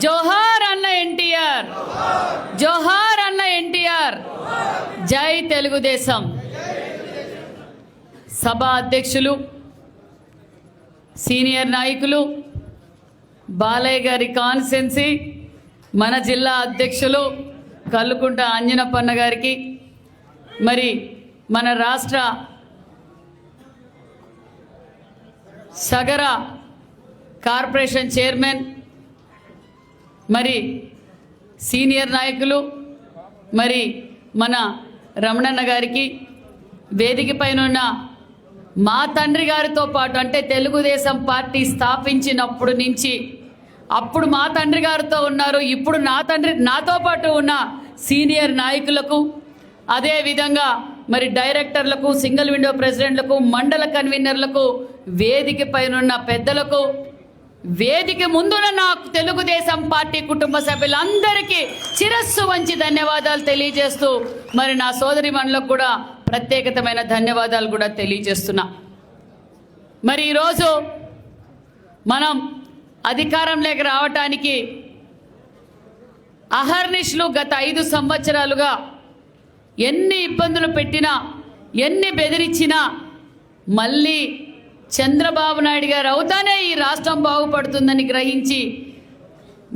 జోహార్ అన్న ఎన్టీఆర్. జోహార్ అన్న ఎన్టీఆర్. జై తెలుగుదేశం. సభ అధ్యక్షులు సీనియర్ నాయకులు బాలయ్య గారి కాన్సెన్సీ మన జిల్లా అధ్యక్షులు కల్లుకుంట అంజనప్పన్న గారికి మరి మన రాష్ట్ర సగర కార్పొరేషన్ చైర్మన్ మరి సీనియర్ నాయకులు మరి మన రమణన్న గారికి వేదిక పైన ఉన్న మా తండ్రి గారితో పాటు అంటే తెలుగుదేశం పార్టీ స్థాపించినప్పుడు నుంచి అప్పుడు మా తండ్రి గారితో ఉన్నారు ఇప్పుడు నా తండ్రి నాతో పాటు ఉన్న సీనియర్ నాయకులకు అదే విధంగా మరి డైరెక్టర్లకు సింగిల్ విండో ప్రెసిడెంట్లకు మండల కన్వీనర్లకు వేదిక పైనన్న పెద్దలకు వేదిక ముందున నాకు తెలుగుదేశం పార్టీ కుటుంబ సభ్యులందరికీ శిరస్సు వంచి ధన్యవాదాలు తెలియజేస్తూ మరి నా సోదరి మనులకు కూడా ప్రత్యేకతమైన ధన్యవాదాలు కూడా తెలియజేస్తున్నా. మరి ఈరోజు మనం అధికారంలోకి రావటానికి అహర్నిష్లు గత ఐదు సంవత్సరాలుగా ఎన్ని ఇబ్బందులు పెట్టినా ఎన్ని బెదిరించినా మళ్ళీ చంద్రబాబు నాయుడు గారు అవుతానే ఈ రాష్ట్రం బాగుపడుతుందని గ్రహించి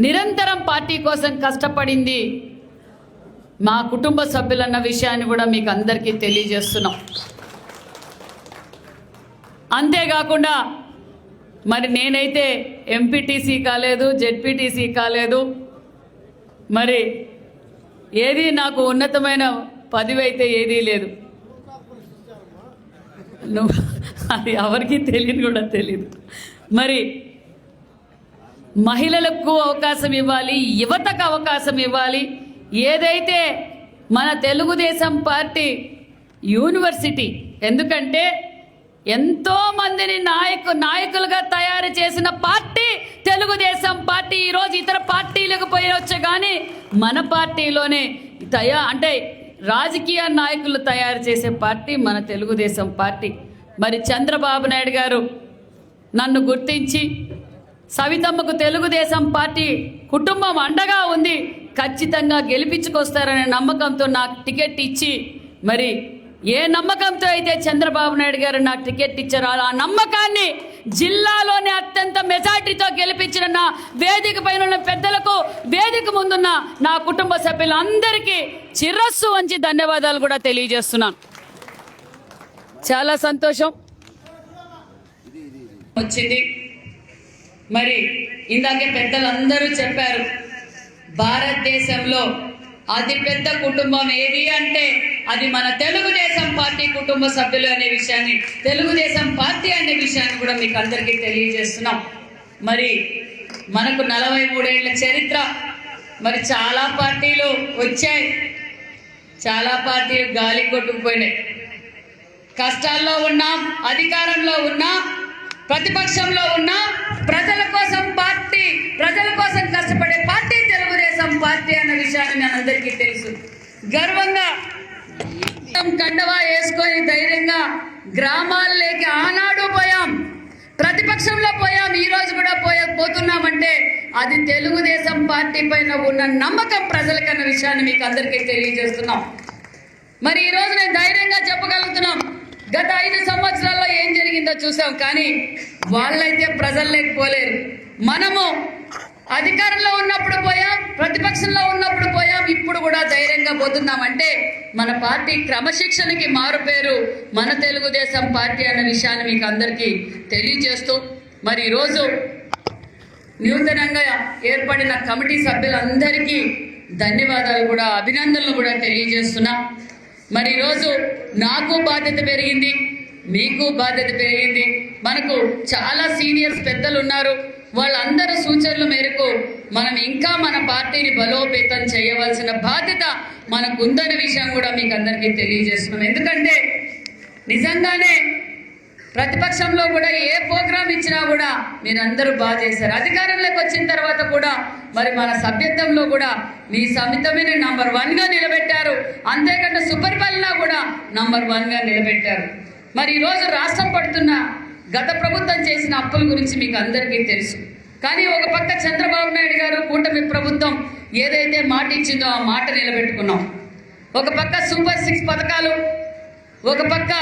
నిరంతరం పార్టీ కోసం కష్టపడింది మా కుటుంబ సభ్యులన్న విషయాన్ని కూడా మీకు అందరికీ తెలియజేస్తున్నాం. అంతేకాకుండా మరి నేనైతే ఎంపీటీసీ కాలేదు జెడ్పీటీసీ కాలేదు. మరి ఏది నాకు ఉన్నతమైన పదవి అయితే ఏదీ లేదు. నువ్వు అది ఎవరికి తెలియని కూడా తెలియదు మరి మహిళలకు అవకాశం ఇవ్వాలి యువతకు అవకాశం ఇవ్వాలి. ఏదైతే మన తెలుగుదేశం పార్టీ యూనివర్సిటీ ఎందుకంటే ఎంతో మందిని నాయకు నాయకులుగా తయారు చేసిన పార్టీ తెలుగుదేశం పార్టీ ఈరోజు ఇతర పార్టీలకు పోయవచ్చు కానీ మన పార్టీలోనే తయా అంటే రాజకీయ నాయకులు తయారు చేసే పార్టీ మన తెలుగుదేశం పార్టీ. మరి చంద్రబాబు నాయుడు గారు నన్ను గుర్తించి సవితమ్మకు తెలుగుదేశం పార్టీ కుటుంబం అండగా ఉంది ఖచ్చితంగా గెలిపించుకొస్తారనే నమ్మకంతో నాకు టికెట్ ఇచ్చి మరి ఏ నమ్మకంతో అయితే చంద్రబాబు నాయుడు గారు నాకు టికెట్ ఇచ్చారో ఆ నమ్మకాన్ని జిల్లాలోనే అత్యంత మెజార్టీతో గెలిపించిన నా వేదిక పైన పెద్దలకు వేదిక ముందున్న నా కుటుంబ సభ్యులందరికీ చిరస్సు వంచి ధన్యవాదాలు కూడా తెలియజేస్తున్నాను. చాలా సంతోషం. వచ్చింది. మరి ఇందాకే పెద్దలందరూ చెప్పారు భారతదేశంలో అతిపెద్ద కుటుంబం ఏది అంటే అది మన తెలుగుదేశం పార్టీ కుటుంబ సభ్యులు అనే విషయాన్ని తెలుగుదేశం పార్టీ అనే విషయాన్ని కూడా మీకు అందరికీ తెలియజేస్తున్నాం. మరి మనకు నలభై మూడేళ్ళ చరిత్ర మరి చాలా పార్టీలు వచ్చాయి. చాలా పార్టీలు గాలి కొట్టుకుపోయినాయి. కష్టాల్లో ఉన్నాం అధికారంలో ఉన్నా ప్రతిపక్షంలో ఉన్నా ప్రజల కోసం పార్టీ ప్రజల కోసం కష్టపడే పార్టీ తెలుగుదేశం పార్టీ అన్న విషయాన్ని మనందరికీ తెలుసు. గర్వంగా కండవా వేసుకొని ధైర్యంగా గ్రామాల్లోకి ఆనాడు పోయాం. ప్రతిపక్షంలో పోయాం ఈ రోజు కూడా పోయా పోతున్నామంటే అది తెలుగుదేశం పార్టీ పైన ఉన్న నమ్మకం ప్రజలకన్న విషయాన్ని మీకు అందరికీ తెలియజేస్తున్నాం. మరి ఈరోజు నేను ధైర్యంగా చెప్పగలుగుతున్నాం. గత ఐదు సంవత్సరాల్లో ఏం జరిగిందో చూసాం కానీ వాళ్ళైతే ప్రజల్లోకి పోలేరు మనము అధికారంలో ఉన్నప్పుడు పోయాం ప్రతిపక్షంలో ఉన్నప్పుడు పోయాం ఇప్పుడు కూడా ధైర్యంగా పోతున్నామంటే మన పార్టీ క్రమశిక్షణకి మారుపేరు మన తెలుగుదేశం పార్టీ అన్న విషయాన్ని మీకు అందరికీ తెలియజేస్తూ మరి ఈరోజు నూతనంగా ఏర్పడిన కమిటీ సభ్యులందరికీ ధన్యవాదాలు కూడా అభినందనలు కూడా తెలియజేస్తున్నా. మరి ఈరోజు నాకు బాధ్యత పెరిగింది మీకు బాధ్యత పెరిగింది. మనకు చాలా సీనియర్స్ పెద్దలు ఉన్నారు. వాళ్ళందరి సూచనల మేరకు మనం ఇంకా మన పార్టీని బలోపేతం చేయవలసిన బాధ్యత మనకు ఉందనే విషయం కూడా మీకు అందరికీ తెలియజేస్తున్నాం. ఎందుకంటే నిజంగానే ప్రతిపక్షంలో కూడా ఏ ప్రోగ్రాం ఇచ్చినా కూడా మీరందరూ బాగా చేశారు. అధికారంలోకి వచ్చిన తర్వాత కూడా మరి మన సభ్యత్వంలో కూడా మీ సమితమైన నంబర్ వన్గా నిలబెట్టారు. అంతేకాకుండా సుపరిపాలన కూడా నంబర్ వన్గా నిలబెట్టారు. మరి ఈరోజు రాష్ట్రం పడుతున్న గత ప్రభుత్వం చేసిన అప్పుల గురించి మీకు అందరికీ తెలుసు. కానీ ఒక పక్క చంద్రబాబు నాయుడు గారు కూటమి ప్రభుత్వం ఏదైతే మాట ఇచ్చిందో ఆ మాట నిలబెట్టుకున్నాం. ఒక పక్క సూపర్ సిక్స్ పథకాలు ఒక పక్క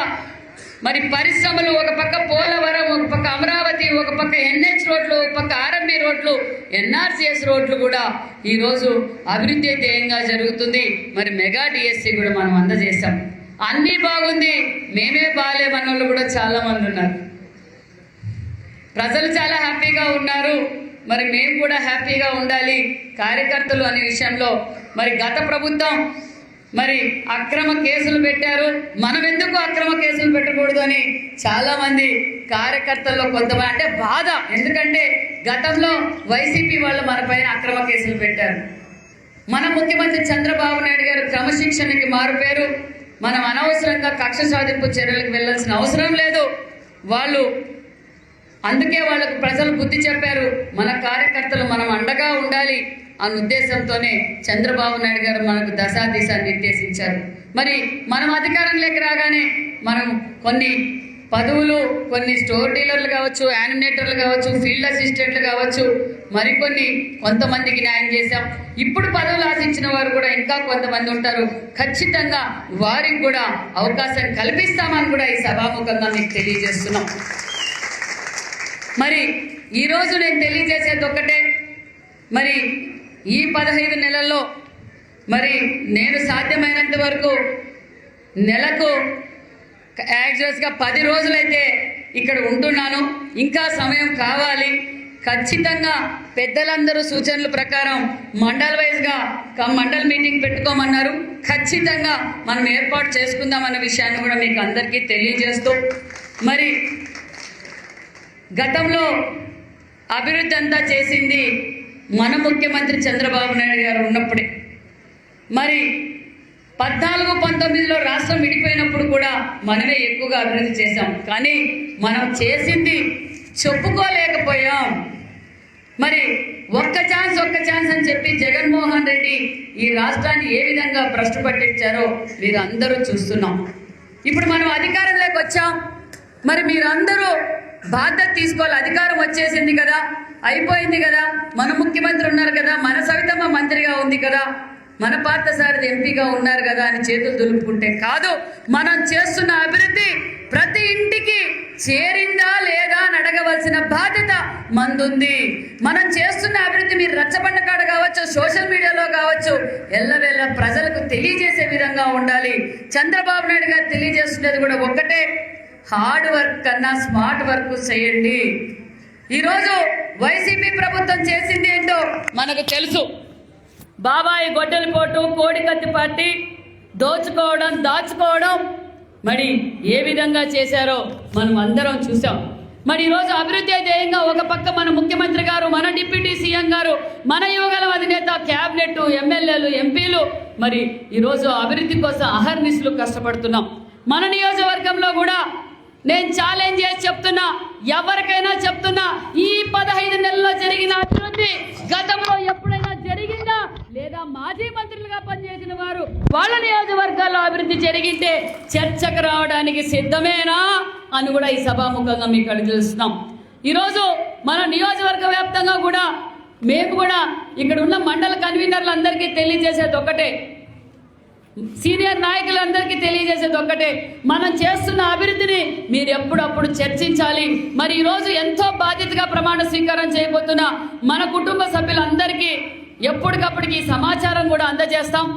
మరి పరిశ్రమలు ఒక పక్క పోలవరం ఒక పక్క అమరావతి ఒక పక్క ఎన్హెచ్ రోడ్లు ఒక పక్క ఆర్ఎంబి రోడ్లు ఎన్ఆర్సిఎస్ రోడ్లు కూడా ఈరోజు అభివృద్ధి ధ్యేయంగా జరుగుతుంది. మరి మెగా డిఎస్సి కూడా మనం అందజేశాం అన్నీ బాగుంది. మేమే బాగాలేమన్న వాళ్ళు కూడా చాలా మంది ఉన్నారు. ప్రజలు చాలా హ్యాపీగా ఉన్నారు. మరి మేము కూడా హ్యాపీగా ఉండాలి. కార్యకర్తలు అనే విషయంలో. మరి గత ప్రభుత్వం మరి అక్రమ కేసులు పెట్టారు. మనం ఎందుకు అక్రమ కేసులు పెట్టకూడదు అని చాలా మంది కార్యకర్తల్లో కొంతమంది అంటే బాధ. ఎందుకంటే గతంలో వైసీపీ వాళ్ళు మన పైన అక్రమ కేసులు పెట్టారు. మన ముఖ్యమంత్రి చంద్రబాబు నాయుడు గారు క్రమశిక్షణకి మారుపేరు. మనం అనవసరంగా కక్ష సాధింపు చర్యలకు వెళ్ళాల్సిన అవసరం లేదు. వాళ్ళు అందుకే వాళ్ళకు ప్రజలు బుద్ధి చెప్పారు. మన కార్యకర్తలు మనం అండగా ఉండాలి. అన్న ఉద్దేశంతోనే చంద్రబాబు నాయుడు గారు మనకు దశా దిశ నిర్దేశించారు. మరి మనం అధికారంలోకి రాగానే మనం కొన్ని పదవులు కొన్ని స్టోర్ డీలర్లు కావచ్చు యానిమేటర్లు కావచ్చు ఫీల్డ్ అసిస్టెంట్లు కావచ్చు మరికొన్ని కొంతమందికి న్యాయం చేశాం. ఇప్పుడు పదవులు ఆశించిన వారు కూడా ఇంకా కొంతమంది ఉంటారు. ఖచ్చితంగా వారికి కూడా అవకాశం కల్పిస్తామని కూడా ఈ సభాముఖంగా మీకు తెలియజేస్తున్నాం. మరి ఈరోజు నేను తెలియజేసేది ఒక్కటే. మరి ఈ పదహైదు నెలల్లో మరి నేను సాధ్యమైనంత వరకు నెలకు యాక్చువల్స్గా పది రోజులైతే ఇక్కడ ఉంటున్నాను. ఇంకా సమయం కావాలి. ఖచ్చితంగా పెద్దలందరూ సూచనల ప్రకారం మండల్ వైజ్గా కమ్ మండల్ మీటింగ్ పెట్టుకోమన్నారు. ఖచ్చితంగా మనం ఏర్పాటు చేసుకుందామన్న విషయాన్ని కూడా మీకు అందరికీ తెలియజేస్తూ మరి గతంలో అభివృద్ధి అంతా చేసింది మన ముఖ్యమంత్రి చంద్రబాబు నాయుడు గారు ఉన్నప్పుడే. మరి పద్నాలుగు పంతొమ్మిదిలో రాష్ట్రం విడిపోయినప్పుడు కూడా మనమే ఎక్కువగా అభివృద్ధి చేశాం. కానీ మనం చేసింది చెప్పుకోలేకపోయాం. మరి ఒక్క ఛాన్స్ ఒక్క ఛాన్స్ అని చెప్పి జగన్మోహన్ రెడ్డి ఈ రాష్ట్రాన్ని ఏ విధంగా భ్రష్టు పట్టించారో మీరు అందరూ చూస్తున్నాం. ఇప్పుడు మనం అధికారంలోకి వచ్చాం. మరి మీరందరూ బాధ్యత తీసుకోవాలి. అధికారం వచ్చేసింది కదా. అయిపోయింది కదా. మన ముఖ్యమంత్రి ఉన్నారు కదా. మన సవితమ్మ మంత్రిగా ఉంది కదా. మన పార్థసారథి ఎంపీగా ఉన్నారు కదా అని చేతులు దులుపుకుంటే కాదు. మనం చేస్తున్న అభివృద్ధి ప్రతి ఇంటికి చేరిందా లేదా అని అడగవలసిన బాధ్యత మందుంది. మనం చేస్తున్న అభివృద్ధి మీరు రచ్చబండ కాడ కావచ్చు సోషల్ మీడియాలో కావచ్చు ఎల్లవేళ ప్రజలకు తెలియజేసే విధంగా ఉండాలి. చంద్రబాబు నాయుడు గారు తెలియజేస్తున్నది కూడా ఒక్కటే. హార్డ్ వర్క్ కన్నా స్మార్ట్ వర్క్ చేయండి. ఈరోజు వైసీపీ ప్రభుత్వం చేసింది ఏంటో మనకు తెలుసు. బాబాయి గొడ్డలి పోటు కోడికత్తి పార్టీ దోచుకోవడం దాచుకోవడం. మరి ఏ విధంగా చేశారో మనం అందరం చూసాం మరి ఈరోజు అభివృద్ధి ధ్యేయంగా ఒక పక్క మన ముఖ్యమంత్రి గారు మన డిప్యూటీ సీఎం గారు మన యువగల అధినేత క్యాబినెట్ ఎమ్మెల్యేలు ఎంపీలు. మరి ఈరోజు అభివృద్ధి కోసం అహర్నిశలు కష్టపడుతున్నాం. మన నియోజకవర్గంలో కూడా నేను ఛాలెంజ్ చేసి చెప్తున్నా ఎవరికైనా చెప్తున్నా ఈ పదహైదు నెలల్లో జరిగిన అభివృద్ధి గతంలో ఎప్పుడైనా జరిగిందా? లేదా మాజీ మంత్రులుగా పనిచేసిన వారు వాళ్ళ నియోజకవర్గాల్లో అభివృద్ధి జరిగింటే చర్చకు రావడానికి సిద్ధమేనా అని కూడా ఈ సభాముఖంగా మీకు అడిగి తెలుస్తున్నాం. ఈరోజు మన నియోజకవర్గ వ్యాప్తంగా కూడా మేము కూడా ఇక్కడ ఉన్న మండల కన్వీనర్లు అందరికీ తెలియజేసేది ఒకటే. సీనియర్ నాయకులందరికీ తెలియజేసేది ఒక్కటే మనం చేస్తున్న అభివృద్ధిని మీరు ఎప్పుడప్పుడు చర్చించాలి. మరి ఈరోజు ఎంతో బాధ్యతగా ప్రమాణ స్వీకారం చేయబోతున్న మన కుటుంబ సభ్యులందరికీ ఎప్పటికప్పటికి సమాచారం కూడా అందజేస్తాం.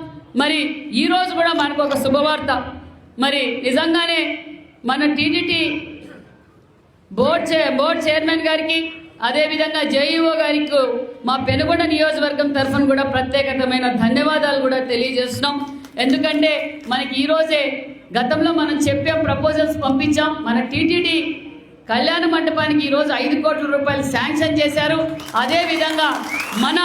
మరి ఈరోజు కూడా మనకు ఒక శుభవార్త. మరి నిజంగానే మన టీడీటీ బోర్డ్ చే బోర్డ్ చైర్మన్ గారికి అదేవిధంగా జేఈఓ గారికి మా పెనుగొండ నియోజకవర్గం తరఫున కూడా ప్రత్యేకమైన ధన్యవాదాలు కూడా తెలియజేస్తున్నాం. ఎందుకంటే మనకి ఈరోజే గతంలో మనం చెప్పాం ప్రపోజల్స్ పంపించాం. మన టీటీడీ కళ్యాణ మండపానికి ఈరోజు ఐదు కోట్ల రూపాయలు శాంక్షన్ చేశారు. అదేవిధంగా మన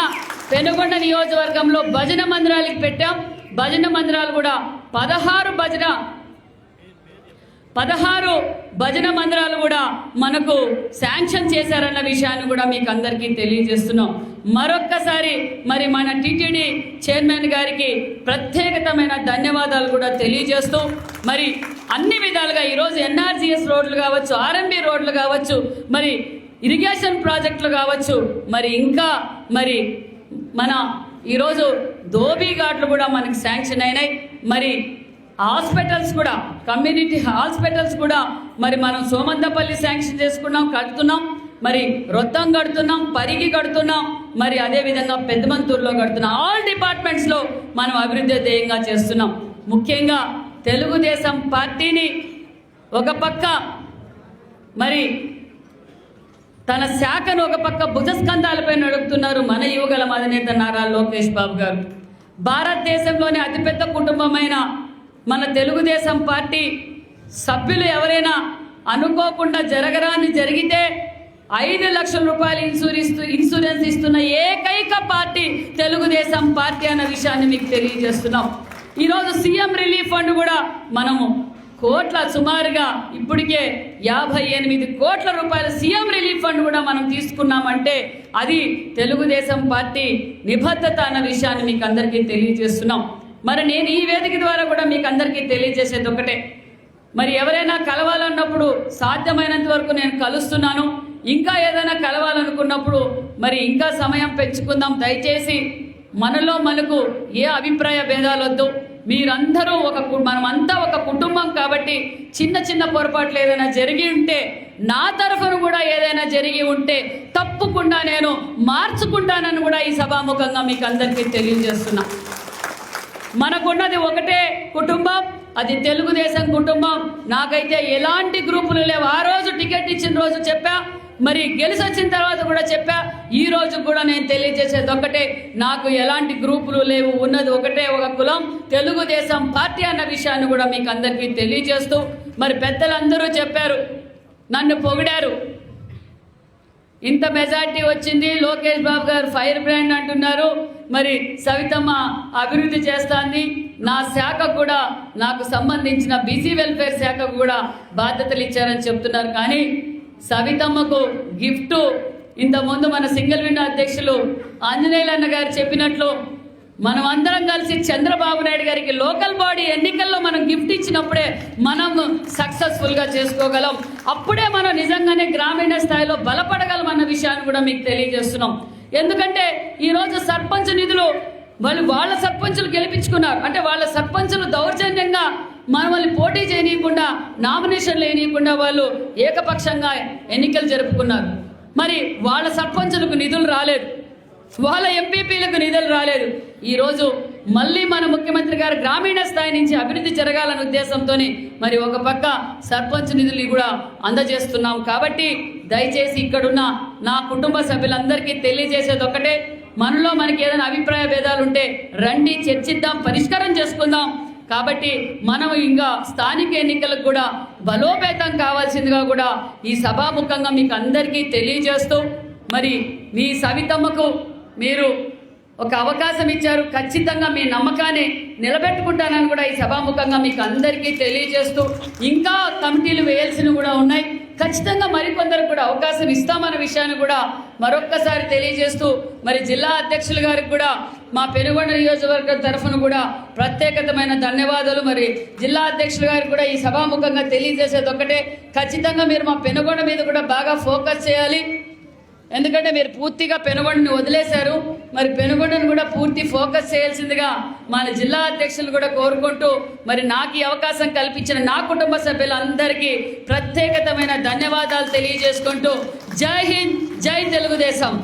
పెనుగొండ నియోజకవర్గంలో భజన మందిరాలకి పెట్టాం. భజన మందిరాలు కూడా పదహారు భజన పదహారు భజన మందిరాలు కూడా మనకు శాంక్షన్ చేశారన్న విషయాన్ని కూడా మీకు అందరికీ తెలియజేస్తున్నాం. మరొక్కసారి మరి మన టీటీడీ చైర్మన్ గారికి ప్రత్యేకతమైన ధన్యవాదాలు కూడా తెలియజేస్తూ మరి అన్ని విధాలుగా ఈరోజు ఎన్ఆర్జీఎస్ రోడ్లు కావచ్చు ఆర్ఎంబి రోడ్లు కావచ్చు మరి ఇరిగేషన్ ప్రాజెక్టులు కావచ్చు మరి ఇంకా మరి మన ఈరోజు ధోబీ ఘాట్లు కూడా మనకి శాంక్షన్ అయినాయి. మరి హాస్పిటల్స్ కూడా కమ్యూనిటీ హాస్పిటల్స్ కూడా మరి మనం సోమందపల్లి శాంక్షన్ చేసుకున్నాం కడుతున్నాం. మరి రొత్తం కడుతున్నాం పరిగి కడుతున్నాం మరి అదేవిధంగా పెద్దమంతూరులో కడుతున్నాం ఆల్ డిపార్ట్మెంట్స్లో మనం అభివృద్ధి ధ్యేయంగా చేస్తున్నాం. ముఖ్యంగా తెలుగుదేశం పార్టీని ఒక పక్క మరి తన శాఖను ఒక పక్క భుజస్కంధాలపై నడుపుతున్నారు మన యువగల అధినేత నారా లోకేష్ బాబు గారు. భారతదేశంలోని అతిపెద్ద కుటుంబమైన మన తెలుగుదేశం పార్టీ సభ్యులు ఎవరైనా అనుకోకుండా జరగరాని జరిగితే ఐదు లక్షల రూపాయలు ఇన్సూరెన్స్ ఇన్సూరెన్స్ ఇస్తున్న ఏకైక పార్టీ తెలుగుదేశం పార్టీ అన్న విషయాన్ని మీకు తెలియజేస్తున్నాం. ఈరోజు సీఎం రిలీఫ్ ఫండ్ కూడా మనము కోట్ల సుమారుగా ఇప్పటికే యాభై ఎనిమిది కోట్ల రూపాయల సీఎం రిలీఫ్ ఫండ్ కూడా మనం తీసుకున్నామంటే అది తెలుగుదేశం పార్టీ నిబద్ధత అన్న విషయాన్ని మీకు అందరికీ తెలియజేస్తున్నాం. మరి నేను ఈ వేదిక ద్వారా కూడా మీకు అందరికీ తెలియజేసేది ఒకటే. మరి ఎవరైనా కలవాలన్నప్పుడు సాధ్యమైనంత వరకు నేను కలుస్తున్నాను. ఇంకా ఏదైనా కలవాలనుకున్నప్పుడు మరి ఇంకా సమయం పెంచుకుందాం. దయచేసి మనలో మనకు ఏ అభిప్రాయ భేదాలు వద్దు మీరందరూ ఒక కు- మనమంతా ఒక కుటుంబం కాబట్టి చిన్న చిన్న పొరపాట్లు ఏదైనా జరిగి ఉంటే నా తరఫున కూడా ఏదైనా జరిగి ఉంటే తప్పకుండా నేను మార్చుకుంటానని కూడా ఈ సభాముఖంగా మీకు అందరికీ తెలియజేస్తున్నా. మనకున్నది ఒకటే కుటుంబం అది తెలుగుదేశం కుటుంబం. నాకైతే ఎలాంటి గ్రూపులు లేవు. ఆ రోజు టికెట్ ఇచ్చిన రోజు చెప్పా మరి గెలిచి వచ్చిన తర్వాత కూడా చెప్పా ఈ రోజు కూడా నేను తెలియజేసేది ఒకటే నాకు ఎలాంటి గ్రూపులు లేవు ఉన్నది ఒకటే ఒక కులం తెలుగుదేశం పార్టీ అన్న విషయాన్ని కూడా మీకు అందరికీ తెలియజేస్తూ మరి పెద్దలందరూ చెప్పారు నన్ను పొగిడారు. ఇంత మెజార్టీ వచ్చింది లోకేష్ బాబు గారు ఫైర్ బ్రాండ్ అంటున్నారు మరి సవితమ్మ అభివృద్ధి చేస్తాంది నా శాఖ కూడా నాకు సంబంధించిన బీసీ వెల్ఫేర్ శాఖకు కూడా బాధ్యతలు ఇచ్చారని చెప్తున్నారు. కానీ సవితమ్మకు గిఫ్ట్. ఇంతకుముందు మన సింగిల్ విండో అధ్యక్షులు ఆంజనేయులన్న గారు చెప్పినట్లు మనం అందరం కలిసి చంద్రబాబు నాయుడు గారికి లోకల్ బాడీ ఎన్నికల్లో మనం గిఫ్ట్ ఇచ్చినప్పుడే మనం సక్సెస్ఫుల్గా చేసుకోగలం. అప్పుడే మనం నిజంగానే గ్రామీణ స్థాయిలో బలపడగలం అన్న విషయాన్ని కూడా మీకు తెలియజేస్తున్నాం. ఎందుకంటే ఈరోజు సర్పంచ్ నిధులు వాళ్ళు వాళ్ళ సర్పంచులు గెలిపించుకున్నారు. అంటే వాళ్ళ సర్పంచులు దౌర్జన్యంగా మనల్ని పోటీ చేయనీయకుండా నామినేషన్ లేనియకుండా వాళ్ళు ఏకపక్షంగా ఎన్నికలు జరుపుకున్నారు. మరి వాళ్ళ సర్పంచులకు నిధులు రాలేదు. వాళ్ళ ఎంపీపీలకు నిధులు రాలేదు. ఈరోజు మళ్ళీ మన ముఖ్యమంత్రి గారు గ్రామీణ స్థాయి నుంచి అభివృద్ధి జరగాలనే ఉద్దేశంతో మరి ఒక పక్క సర్పంచ్ నిధులు కూడా అందజేస్తున్నాం. కాబట్టి దయచేసి ఇక్కడున్న నా కుటుంబ సభ్యులందరికీ తెలియజేసేది ఒకటే. మనలో మనకి ఏదైనా అభిప్రాయ భేదాలు ఉంటే రండి చర్చిద్దాం పరిష్కారం చేసుకుందాం. కాబట్టి మనం ఇంకా స్థానిక ఎన్నికలకు కూడా బలోపేతం కావాల్సిందిగా కూడా ఈ సభాముఖంగా మీకు అందరికీ తెలియజేస్తూ మరి మీ సవితమ్మకు మీరు ఒక అవకాశం ఇచ్చారు. ఖచ్చితంగా మీ నమ్మకాన్ని నిలబెట్టుకుంటానని కూడా ఈ సభాముఖంగా మీకు అందరికీ తెలియజేస్తూ ఇంకా కమిటీలు వేయాల్సినవి కూడా ఉన్నాయి. ఖచ్చితంగా మరికొందరు కూడా అవకాశం ఇస్తామన్న విషయాన్ని కూడా మరొక్కసారి తెలియజేస్తూ మరి జిల్లా అధ్యక్షులు గారికి కూడా మా పెనుగొండ నియోజకవర్గం తరఫున కూడా ప్రత్యేకతమైన ధన్యవాదాలు. మరి జిల్లా అధ్యక్షులు గారికి కూడా ఈ సభాముఖంగా తెలియజేసేది ఒకటే ఖచ్చితంగా మీరు మా పెనుగొండ మీద కూడా బాగా ఫోకస్ చేయాలి. ఎందుకంటే మీరు పూర్తిగా పెనుగొండని వదిలేశారు. మరి పెనుగొండను కూడా పూర్తి ఫోకస్ చేయాల్సిందిగా మన జిల్లా అధ్యక్షులు కూడా కోరుకుంటూ మరి నాకు ఈ అవకాశం కల్పించిన నా కుటుంబ సభ్యులందరికీ ప్రత్యేకతమైన ధన్యవాదాలు తెలియజేసుకుంటూ జై హింద్ జై తెలుగుదేశం.